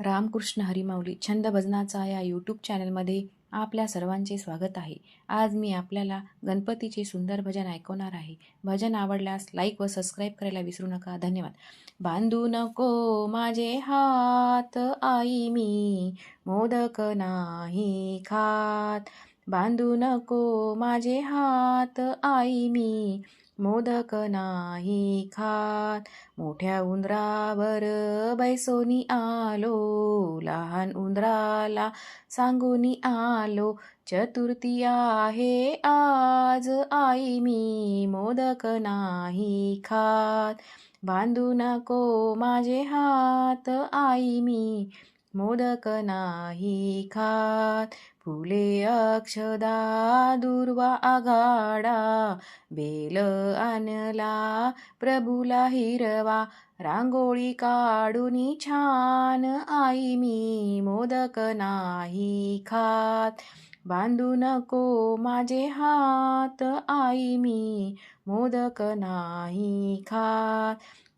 रामकृष्ण हरिमाऊली छंद भजनाचा या यूट्यूब चॅनलमध्ये आपल्या सर्वांचे स्वागत आहे. आज मी आपल्याला गणपतीचे सुंदर भजन ऐकवणार आहे. भजन आवडल्यास लाईक व सबस्क्राईब करायला विसरू नका. धन्यवाद. बांधू नको माझे हात आई मी मोदक नाही खात. बांधू नको माझे हात आई मी मोदक नाही खात. मोठ्या उंदरावर बैसोनी आलो. लहान उंदराला सांगूनी आलो. चतुर्थी आहे आज. आई मी मोदक नाही खात. बांधू नको माझे हात. आई मी मोदक नाही खात फुले अक्षदा दुर्वा आघाडा. बेल आणला प्रभूला हिरवा. रांगोळी काढून छान आई मी मोदक नाही खात बांधू नको माझे हात आई मी मोदक नाही खात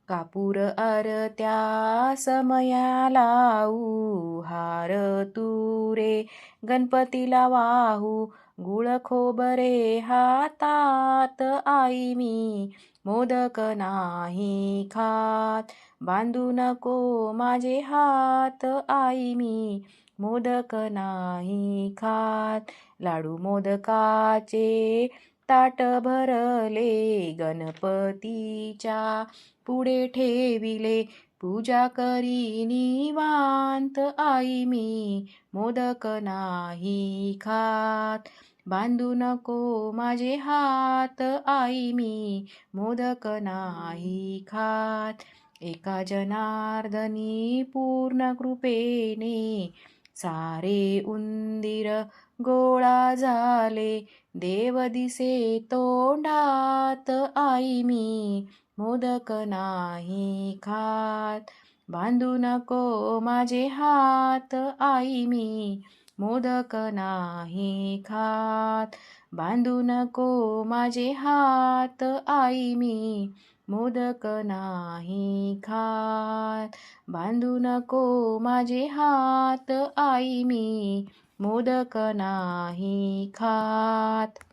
कापूर अरत्या समया लावू हार तुरे. गणपतीला वाहू गुळ खोबरे हातात. आई मी मोदक नाही खात. बांधू नको माझे हात. आई मी मोदक नाही खात. लाडू मोदकाचे ताट भरले गणपतीच्या पुढे ठेविले. पूजा करी निवांत आई मी मोदक नाही खात. बांधू नको माझे हात आई मी मोदक नाही खात. एका जनार्दनी पूर्ण कृपेने सारे उंदीर गोळा झाले. देव दिसे तोंडात आई मी मोदक नाही खात. बांधू नको माझे हात आई मी मोदक नाही खात. बांधू नको माझे हात आई मी मोदक नाही खात. बांधू नको माझे हात आई मी मोदक नाही खात.